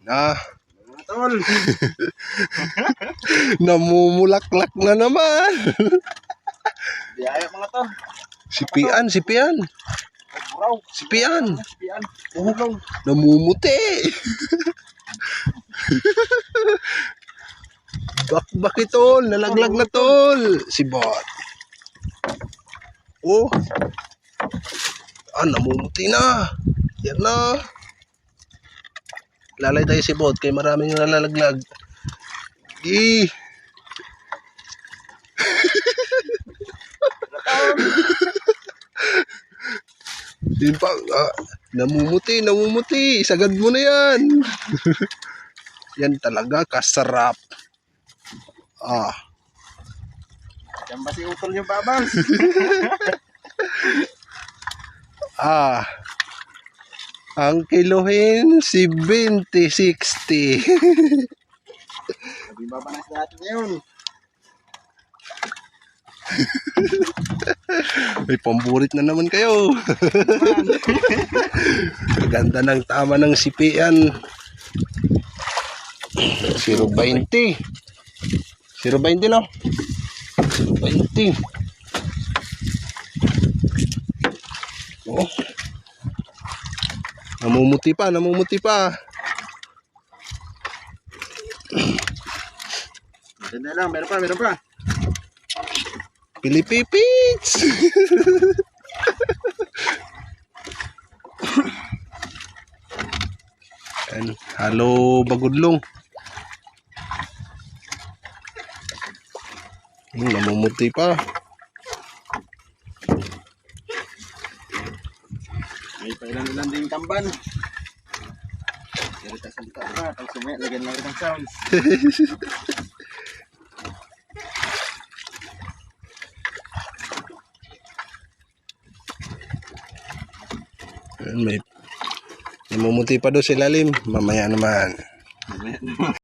Na, tol. namumulaklak na naman. Biyaya mga tol. Si Pian, si Pian. Si Pian. Pian. Oh, namumuti. Bakbaki tol, nalaglag na tol. Si Bot. Oh. Ah, namumuti na. Yan na. Lalay tayo si Bot kay maraming nalalaglag. Gi. Yun pa, ah, namumuti, namumuti. Isagad mo na yan. yan talaga, kasarap. Ah, Yan ba si utol yung babang? ah. Ang kiluhin, si 2060. Sabi natin ngayon. May pamburit na naman kayo. Ganda ng tama ng sipian. 020. 020 no? 020. Oh. Namumuti pa, namumuti pa. Ganda lang, meron pa, meron pa. Pilipipits! Yan, halo bagudlong. Hmm, namumuti pa. May pailan-ilan din tamban. Dari tak salita pa, pag sumaya, lagyan lang itong sounds. May namumuti pa doon sa ilalim. Mamaya naman. Mamaya naman.